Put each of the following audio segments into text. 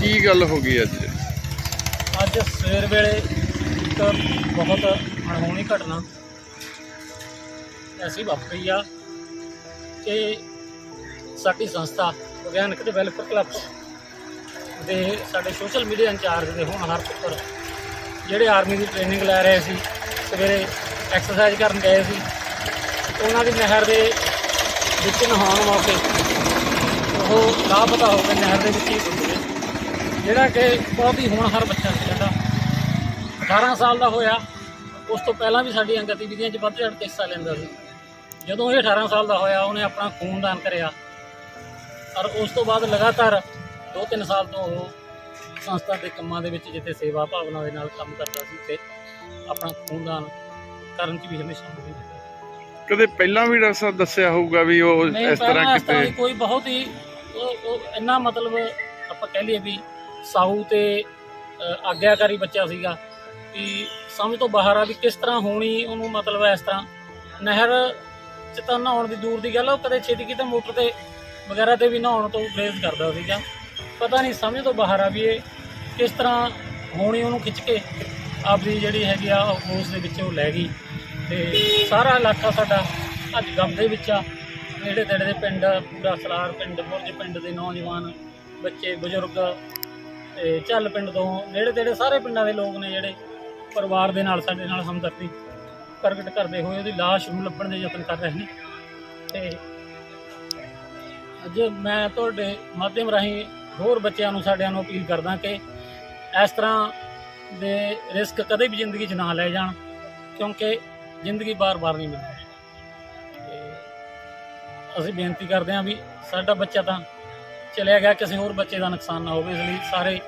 ਕੀ ਗੱਲ ਹੋ ਗਈ ਅੱਜ? ਅੱਜ ਸਵੇਰ ਵੇਲੇ ਇੱਕ ਬਹੁਤ ਅਣਹੋਣੀ ਘਟਨਾ ਐਸੀ ਵਾਪਰੀ ਆ ਕਿ ਸਾਡੀ ਸੰਸਥਾ ਵਿਗਿਆਨਕ ਤੇ ਵੈਲਫੇਅਰ ਕਲੱਬ ਦੇ ਸਾਡੇ ਸੋਸ਼ਲ ਮੀਡੀਆ ਇੰਚਾਰਜ ਦੇ ਹੋਣਹਾਰ ਪੁੱਤਰ ਜਿਹੜੇ ਆਰਮੀ ਦੀ ਟ੍ਰੇਨਿੰਗ ਲੈ ਰਹੇ ਸੀ, ਸਵੇਰੇ ਐਕਸਰਸਾਈਜ਼ ਕਰਨ ਗਏ ਸੀ, ਉਹਨਾਂ ਦੀ ਨਹਿਰ ਦੇ ਵਿੱਚ ਨਹਾਉਣ ਮੌਕੇ ਉਹ ਲਾਪਤਾ ਹੋ ਗਏ ਨਹਿਰ ਦੇ ਵਿੱਚ ਹੀ ਡੁੱਬ ਜਿਹੜਾ ਕਿ ਬਹੁਤ ਹੀ ਹੋਣਹਾਰ ਬੱਚਾ ਸੀ ਸਾਡਾ 18 ਸਾਲ ਦਾ ਹੋਇਆ, ਉਸ ਤੋਂ ਪਹਿਲਾਂ ਵੀ ਸਾਡੀਆਂ ਗਤੀਵਿਧੀਆਂ 'ਚ ਵੱਧ ਚੜ੍ਹ ਕੇ ਹਿੱਸਾ ਲੈਂਦਾ ਸੀ। ਜਦੋਂ ਇਹ 18 ਸਾਲ ਦਾ ਹੋਇਆ ਉਹਨੇ ਆਪਣਾ ਖੂਨ ਦਾਨ ਕਰਿਆ। ਔਰ ਉਸ ਤੋਂ ਬਾਅਦ ਲਗਾਤਾਰ 2-3 ਸਾਲ ਤੋਂ ਉਹ ਸੰਸਥਾ ਦੇ ਕੰਮਾਂ ਦੇ ਵਿੱਚ ਜਿੱਥੇ ਸੇਵਾ ਭਾਵਨਾ ਦੇ ਨਾਲ ਕੰਮ ਕਰਦਾ ਸੀ ਤੇ ਆਪਣਾ ਖੂਨ ਦਾਨ ਕਰਨ 'ਚ ਵੀ ਹਮੇਸ਼ਾ ਰਿਹਾ ਕਦੇ ਪਹਿਲਾਂ ਵੀ ਡਾਕਟਰ ਸਾਹਿਬ ਦੱਸਿਆ ਹੋਊਗਾ ਵੀ ਉਹ ਇਸ ਤਰ੍ਹਾਂ ਕਿਤੇ ਕੋਈ ਬਹੁਤ ਹੀ ਇੰਨਾ ਮਤਲਬ ਆਪਾਂ ਕਹਿ ਲਈਏ ਵੀ ਸਾਊ ਤੇ ਆਗਿਆਕਾਰੀ ਬੱਚਾ ਸੀਗਾ ਵੀ ਸਮਝ ਤੋਂ ਬਾਹਰ ਆ ਵੀ ਕਿਸ ਤਰ੍ਹਾਂ ਹੋਣੀ ਉਹਨੂੰ ਮਤਲਬ ਇਸ ਤਰ੍ਹਾਂ ਨਹਿਰ ਚ ਤਾਂ ਨਹਾਉਣ ਦੀ ਦੂਰ ਦੀ ਗੱਲ ਆ, ਉਹ ਕਦੇ ਛੇਤੀ ਕਿਤੇ ਮੋਟਰ ਤੇ ਵਗੈਰਾ ਤੇ ਵੀ ਨਹਾਉਣ ਤੋਂ ਗਰੇਜ਼ ਕਰਦਾ ਸੀਗਾ। ਪਤਾ ਨਹੀਂ ਸਮਝ ਤੋਂ ਬਾਹਰ ਆ ਵੀ ਇਹ ਕਿਸ ਤਰ੍ਹਾਂ ਹੋਣੀ ਉਹਨੂੰ ਖਿੱਚ ਕੇ ਆਪਦੀ ਜਿਹੜੀ ਹੈਗੀ ਆ ਉਹ ਉਸ ਦੇ ਵਿੱਚ ਉਹ ਲੈ ਗਈ। ਤੇ ਸਾਰਾ ਇਲਾਕਾ ਸਾਡਾ ਅੱਜ ਗਮ ਦੇ ਵਿੱਚ ਆ। ਨੇੜੇ ਤੇੜੇ ਦੇ ਪਿੰਡ ਪੂਰਾ ਸਲਾਰ ਪਿੰਡ ਬੁਰਜ ਪਿੰਡ ਦੇ ਨੌਜਵਾਨ ਬੱਚੇ ਬਜ਼ੁਰਗ ਤੇ ਚੱਲ ਪਿੰਡ ਤੋਂ ਨੇੜੇ ਤੇੜੇ ਸਾਰੇ ਪਿੰਡਾਂ ਦੇ ਲੋਕ ਨੇ ਜਿਹੜੇ ਪਰਿਵਾਰ ਦੇ ਨਾਲ ਸਾਡੇ ਨਾਲ ਹਮਦਰਦੀ ਪ੍ਰਗਟ ਕਰਦੇ ਹੋਏ ਉਹਦੀ ਲਾਸ਼ ਨੂੰ ਲੱਭਣ ਦੇ ਯਤਨ ਕਰ ਰਹੇ ਨੇ। ਤੇ ਅੱਜ ਮੈਂ ਤੁਹਾਡੇ ਮਾਧਿਅਮ ਰਾਹੀਂ ਹੋਰ ਬੱਚਿਆਂ ਨੂੰ, ਸਾਡਿਆਂ ਨੂੰ ਅਪੀਲ ਕਰਦਾ ਕਿ ਇਸ ਤਰ੍ਹਾਂ ਦੇ ਰਿਸਕ ਕਦੇ ਵੀ ਜ਼ਿੰਦਗੀ 'ਚ ਨਾ ਲੈ ਜਾਣ, ਕਿਉਂਕਿ ਜ਼ਿੰਦਗੀ ਬਾਰ-ਬਾਰ ਨਹੀਂ ਮਿਲਦੀ। ਤੇ ਅਸੀਂ ਬੇਨਤੀ ਕਰਦੇ ਹਾਂ ਵੀ ਸਾਡਾ ਬੱਚਾ ਤਾਂ ਚਲਿਆ ਗਿਆ, ਕਿਸੇ ਹੋਰ ਬੱਚੇ ਦਾ ਨੁਕਸਾਨ ਨਾ ਹੋਵੇ ਇਸ ਲਈ ਸਾਰੇ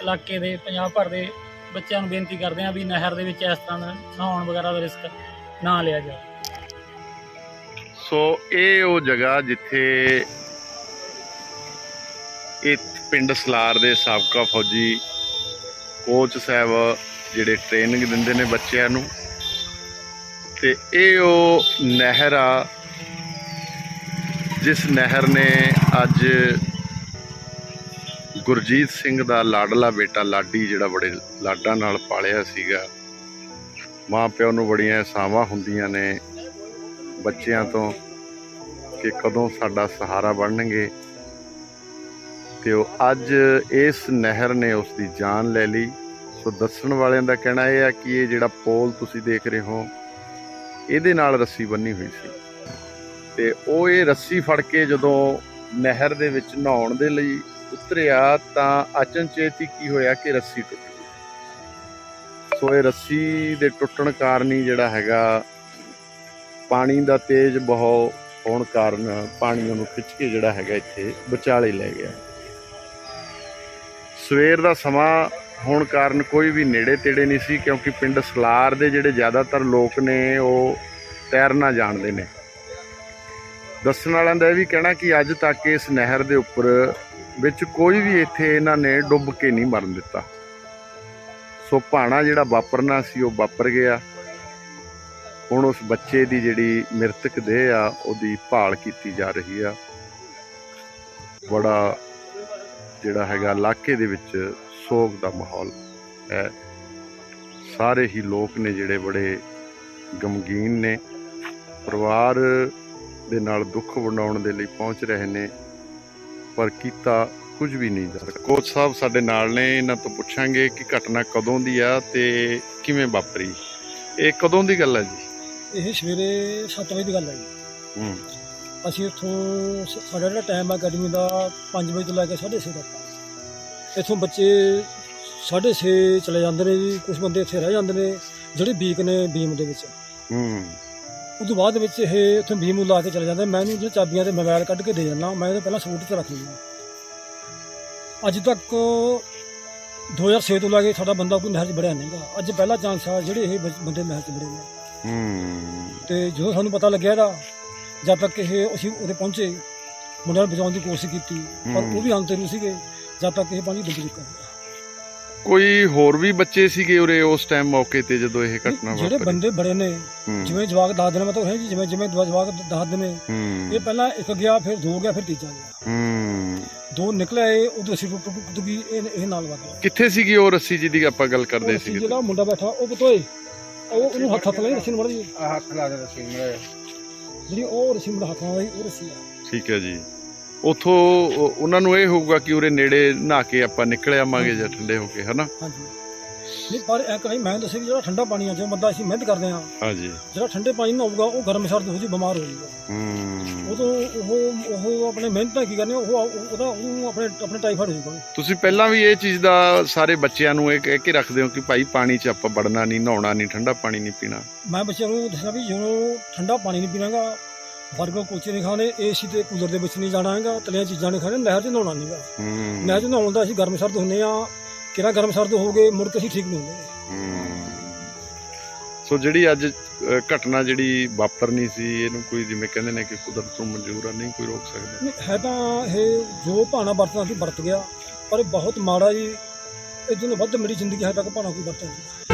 ਇਲਾਕੇ ਦੇ, ਪੰਜਾਬ ਭਰ ਦੇ ਬੱਚਿਆਂ ਨੂੰ ਬੇਨਤੀ ਕਰਦੇ ਹਾਂ ਵੀ ਨਹਿਰ ਦੇ ਵਿੱਚ ਇਸ ਤਰ੍ਹਾਂ ਦਾ ਨਹਾਉਣ ਵਗੈਰਾ ਦਾ ਰਿਸਕ ਨਾ ਲਿਆ ਜਾਵੇ। ਸੋ ਇਹ ਉਹ ਜਗ੍ਹਾ ਜਿੱਥੇ ਇਹ ਪਿੰਡ ਸਲਾਰ ਦੇ ਸਾਬਕਾ ਫੌਜੀ ਕੋਚ ਸਾਹਿਬ ਜਿਹੜੇ ਟ੍ਰੇਨਿੰਗ ਦਿੰਦੇ ਨੇ ਬੱਚਿਆਂ ਨੂੰ, ਤੇ ਇਹ ਉਹ ਨਹਿਰ ਆ, ਜਿਸ ਨਹਿਰ ਨੇ ਅੱਜ ਗੁਰਜੀਤ ਸਿੰਘ ਦਾ ਲਾਡਲਾ ਬੇਟਾ ਲਾਡੀ ਜਿਹੜਾ ਬੜੇ ਲਾਡਾਂ ਨਾਲ ਪਾਲਿਆ ਸੀਗਾ। ਮਾਂ ਪਿਓ ਨੂੰ ਬੜੀਆਂ ਸਾਵਾਂ ਹੁੰਦੀਆਂ ਨੇ ਬੱਚਿਆਂ ਤੋਂ ਕਿ ਕਦੋਂ ਸਾਡਾ ਸਹਾਰਾ ਬਣਨਗੇ। ਤੇ ਉਹ ਅੱਜ ਇਸ ਨਹਿਰ ਨੇ ਉਸ ਦੀ ਜਾਨ ਲੈ ਲਈ। ਸੋ ਦੱਸਣ ਵਾਲਿਆਂ ਦਾ ਕਹਿਣਾ ਇਹ ਹੈ ਕਿ ਇਹ ਜਿਹੜਾ ਪੋਲ ਤੁਸੀਂ ਦੇਖ ਰਹੇ ਹੋ, ਇਹਦੇ ਨਾਲ ਰੱਸੀ ਬੰਨੀ ਹੋਈ ਸੀ। ਤੇ ਉਹ ਇਹ ਰੱਸੀ ਫੜ ਕੇ ਜਦੋਂ ਨਹਿਰ ਦੇ ਵਿੱਚ ਨਹਾਉਣ ਦੇ ਲਈ ਉਤਰਿਆ ਤਾਂ ਅਚਨਚੇਤ ਹੀ ਕੀ ਹੋਇਆ ਕਿ ਰੱਸੀ ਟੁੱਟ ਗਈ। ਸੋ ਇਹ ਰੱਸੀ ਦੇ ਟੁੱਟਣ ਕਾਰਨ ਹੀ ਜਿਹੜਾ ਹੈਗਾ, ਪਾਣੀ ਦਾ ਤੇਜ਼ ਬਹਾਅ ਹੋਣ ਕਾਰਨ ਪਾਣੀ ਉਹਨੂੰ ਖਿੱਚ ਕੇ ਜਿਹੜਾ ਹੈਗਾ ਇੱਥੇ ਵਿਚਾਲੇ ਲੈ ਗਿਆ। ਸਵੇਰ ਦਾ ਸਮਾਂ ਹੋਣ ਕਾਰਨ ਕੋਈ ਵੀ ਨੇੜੇ ਤੇੜੇ ਨਹੀਂ ਸੀ, ਕਿਉਂਕਿ ਪਿੰਡ ਸਲਾਰ ਦੇ ਜਿਹੜੇ ਜ਼ਿਆਦਾਤਰ ਲੋਕ ਨੇ, ਉਹ ਤੈਰਨਾ ਜਾਣਦੇ ਨੇ। ਦੱਸਣ ਵਾਲਿਆਂ ਦਾ ਇਹ ਵੀ ਕਹਿਣਾ ਕਿ ਅੱਜ ਤੱਕ ਇਸ ਨਹਿਰ ਦੇ ਉੱਪਰ ਵਿੱਚ ਕੋਈ ਵੀ ਇੱਥੇ ਇਹਨਾਂ ਨੇ ਡੁੱਬ ਕੇ ਨਹੀਂ ਮਰਨ ਦਿੱਤਾ। ਸੋ ਭਾਣਾ ਜਿਹੜਾ ਵਾਪਰਨਾ ਸੀ, ਉਹ ਵਾਪਰ ਗਿਆ। ਹੁਣ ਉਸ ਬੱਚੇ ਦੀ ਜਿਹੜੀ ਮ੍ਰਿਤਕ ਦੇਹ ਆ, ਉਹਦੀ ਭਾਲ ਕੀਤੀ ਜਾ ਰਹੀ ਆ। ਬੜਾ ਜਿਹੜਾ ਹੈਗਾ, ਇਲਾਕੇ ਦੇ ਵਿੱਚ ਸੋਗ ਦਾ ਮਾਹੌਲ ਹੈ। ਸਾਰੇ ਹੀ ਲੋਕ ਨੇ ਜਿਹੜੇ ਬੜੇ ਗਮਗੀਨ ਨੇ। ਪਰਿਵਾਰ ਦੇ ਨਾਲ ਦੁੱਖ ਵੰਡਾਉਣ ਦੇ ਲਈ ਪਹੁੰਚ ਰਹੇ ਨੇ। ਪਰ ਕੀਤਾ ਕੁਝ ਵੀ ਨਹੀਂ ਸਕਦਾ ਕੋਚ ਸਾਹਿਬ ਸਾਡੇ ਨਾਲ ਨੇ ਇਹਨਾਂ ਤੋਂ ਪੁੱਛਾਂਗੇ ਕਿ ਘਟਨਾ ਕਦੋਂ ਦੀ ਆ ਤੇ ਕਿਵੇਂ ਵਾਪਰੀ। ਇਹ ਕਦੋਂ ਦੀ ਗੱਲ ਹੈ ਜੀ? ਇਹ ਸਵੇਰੇ 7 ਵਜੇ ਦੀ ਗੱਲ ਹੈ ਜੀ। ਹੂੰ। ਅਸੀਂ ਇੱਥੋਂ ਸਾਡਾ ਜਿਹੜਾ ਟਾਈਮ ਆ ਗਰਮੀ ਦਾ 5 ਵਜੇ ਤੋਂ ਲੈ ਕੇ 6:30 ਤੱਕ। ਇੱਥੋਂ ਬੱਚੇ 6:30 ਚਲੇ ਜਾਂਦੇ ਨੇ ਜੀ ਕੁਝ ਬੰਦੇ ਇੱਥੇ ਰਹਿ ਜਾਂਦੇ ਨੇ ਜਿਹੜੇ ਵੀਕ ਨੇ ਬੀਮ ਦੇ ਵਿੱਚ। ਹੂੰ। ਉਸ ਤੋਂ ਬਾਅਦ ਵਿੱਚ ਇਹ ਉੱਥੋਂ ਬੀਮ ਨੂੰ ਲਾ ਕੇ ਚਲੇ ਜਾਂਦੇ ਮੈਂ ਇਹਨੂੰ ਜਿਹੜੇ ਚਾਬੀਆਂ ਤੇ ਮੋਬਾਈਲ ਕੱਢ ਕੇ ਦੇ ਜਾਂਦਾ ਮੈਂ ਇਹਦੇ ਪਹਿਲਾਂ ਸਬੂਤ ਤੇ ਰੱਖ ਲੂੰਗਾ ਅੱਜ ਤੱਕ 2006 ਤੋਂ ਲੈ ਕੇ ਸਾਡਾ ਬੰਦਾ ਕੋਈ ਨਹਿਰ 'ਚ ਵੜਿਆ ਨਹੀਂਗਾ ਅੱਜ ਪਹਿਲਾ ਚਾਂਸ ਆ ਜਿਹੜੇ ਇਹ ਬ- ਬੰਦੇ ਨਹਿਰ 'ਚ ਵੜੇ ਨੇ। ਹੂੰ। ਤੇ ਜਦੋਂ ਸਾਨੂੰ ਪਤਾ ਲੱਗਿਆ ਇਹਦਾ ਜਦ ਤੱਕ ਇਹ ਅਸੀਂ ਉਹਦੇ ਪਹੁੰਚੇ ਮੁੰਡਿਆਂ ਨੂੰ ਬਚਾਉਣ ਦੀ ਕੋਸ਼ਿਸ਼ ਕੀਤੀ ਪਰ ਹੂੰ। ਉਹ ਵੀ ਅੰਤਰੂ ਸੀਗੇ ਜਦ ਤੱਕ ਇਹ ਪਾਣੀ ਡੁੱਬ ਚੁੱਕਾ ਸੀ ਕੋਈ ਹੋਰ ਵੀ ਬੱਚੇ ਸੀਗੇ ਉਰੇ ਉਸ ਟਾਈਮ ਮੌਕੇ ਤੇ ਜਦੋਂ ਇਹ ਘਟਨਾ ਜਿਹੜੇ ਵਾਪਰੀ? ਬੰਦੇ ਬੜੇ ਨੇ ਹੂੰ, ਜਿਵੇਂ ਜਵਾਕ ਦੱਸਦੇ ਨੇ ਮੈਂ ਤਾਂ ਉਹ ਜੀ ਜਿਵੇਂ ਜਿਵੇਂ ਜਵਾ- ਜਵਾਕ ਦੱਸਦੇ ਨੇ ਹੂੰ। ਇਹ ਪਹਿਲਾਂ ਇੱਕ ਗਿਆ ਫਿਰ ਦੋ ਗਿਆ ਫਿਰ ਤੀਜਾ ਗਿਆ। ਹੂੰ। ਦੋ ਨਿਕਲਿਆ ਇਹ ਉਦੋਂ ਅਸੀਂ ਟੁੱਟ ਟੁੱਟ ਗਈ ਇਹ ਇਹ ਨਾਲ ਵਗ ਗਿਆ ਕਿੱਥੇ ਸੀਗੀ ਉਹ ਰੱਸੀ ਜਿਹਦੀ ਆਪਾਂ ਗੱਲ ਕਰਦੇ ਸੀਗੇ? ਜਿਹੜਾ ਮੁੰਡਾ ਬੈਠਾ ਉਹ ਪਤੋਏ ਉਹ ਉਹਨੂੰ ਹੱਥ ਹੱਥ ਲਾਈ ਰੱਸੀ ਨੂੰ ਮੜੀ ਆਹ ਹੱਥ ਲਾ ਦੇ ਰਸੀ ਮੇਰੇ ਜਿਹੜੀ ਉਹ ਰੱਸੀ ਮੁੰਡਾ ਹੱਥ ਨਾਲ ਲਾਈ ਉਹ ਰੱਸੀ ਆ। ਠੀਕ ਹੈ ਜੀ। ਉਥੋਂ ਉਹਨਾਂ ਨੂੰ ਇਹ ਹੋਊਗਾ ਕਿ ਉਰੇ ਨੇੜੇ ਨਹਾ ਕੇ ਆਪਾਂ ਨਿਕਲ ਆਵਾਂਗੇ ਜਾਂ ਠੰਡੇ ਹੋ ਕੇ ਹਨਾ? ਹਾਂਜੀ। ਨਹੀਂ ਪਰ ਐ ਕਹੀਂ ਮੈਂ ਦੱਸਿਆ ਵੀ ਜਿਹੜਾ ਠੰਡਾ ਪਾਣੀ ਆ ਜੋ ਬੰਦਾ ਅਸੀਂ ਮਿਹਨਤ ਕਰਦੇ ਆ ਹਾਂਜੀ। ਜਿਹੜਾ ਠੰਡੇ ਪਾਣੀ ਨਾਲ ਆਊਗਾ ਉਹ ਗਰਮ ਸਰਦ ਹੋ ਜੀ ਬਿਮਾਰ ਹੋ ਜਾਊਗਾ। ਹੂੰ। ਉਦੋਂ ਉਹ ਉਹ ਆਪਣੇ ਮਿਹਨਤ ਕੀ ਕਰਨੀ ਉਹ ਉਹਦਾ ਉਹਨੂੰ ਆਪਣੇ ਆਪਣੇ ਟਾਈਫਾਇਡ ਹੋ ਜਾਊਗਾ। ਤੁਸੀਂ ਪਹਿਲਾਂ ਵੀ ਇਹ ਚੀਜ਼ ਦਾ ਸਾਰੇ ਬੱਚਿਆਂ ਨੂੰ ਇਹ ਕਹਿ ਕੇ ਰੱਖਦੇ ਹੋ ਕਿ ਭਾਈ ਪਾਣੀ 'ਚ ਆਪਾਂ ਵੜਨਾ ਨਹੀਂ ਨਹਾਉਣਾ ਨਹੀਂ ਠੰਡਾ ਪਾਣੀ ਨਹੀਂ ਪੀਣਾ। ਮੈਂ ਬੱਚਿਆਂ ਨੂੰ ਦੱਸਿਆ ਵੀ ਜਦੋਂ ਠੰਡਾ ਪਾਣੀ ਨਹੀਂ ਪੀਣਾਗਾ ਬਰਗਰ ਕੁਲਚੇ ਨਹੀਂ ਖਾਣੇ ਏਸੀ ਤੇ ਕੂਲਰ ਦੇ ਵਿੱਚ ਨਹੀਂ ਜਾਣਾ ਹੈਗਾ ਤਲੀਆਂ ਚੀਜ਼ਾਂ ਨਹੀਂ ਖਾਣੇ ਨਹਿਰ 'ਚ ਨਹਾਉਣਾ ਨਹੀਂਗਾ ਨਹਿਰ 'ਚ ਨਹਾਉਣ ਦਾ ਅਸੀਂ ਗਰਮ ਸਰਦ ਹੁੰਨੇ ਆ ਕਿਹੜਾ ਗਰਮ ਸਰਦ ਹੋ ਗਏ ਮੁੜ ਕੇ ਅਸੀਂ ਠੀਕ ਨਹੀਂ ਹੁੰਦੇ। ਸੋ ਜਿਹੜੀ ਅੱਜ ਅ, ਘਟਨਾ ਜਿਹੜੀ ਵਾਪਰਨੀ ਸੀ ਇਹਨੂੰ ਕੋਈ ਜਿਵੇਂ ਕਹਿੰਦੇ ਨੇ ਕਿ ਕੁਦਰਤ ਤੋਂ ਮਨਜ਼ੂਰ ਆ ਨਹੀਂ ਕੋਈ ਰੋਕ ਸਕਦਾ। ਨਹੀਂ, ਹੈ ਤਾਂ ਇਹ ਜੋ ਭਾਣਾ ਵਰਤਣਾ ਸੀ ਵਰਤ ਗਿਆ। ਪਰ ਇਹ ਬਹੁਤ ਮਾੜਾ ਜੀ ਇਹ ਤੋਂ ਵੱਧ ਮੇਰੀ ਜ਼ਿੰਦਗੀ ਹੈ ਤੱਕ ਭਾਣਾ ਕੋਈ ਵਰਤਿਆ ਨਹੀਂ।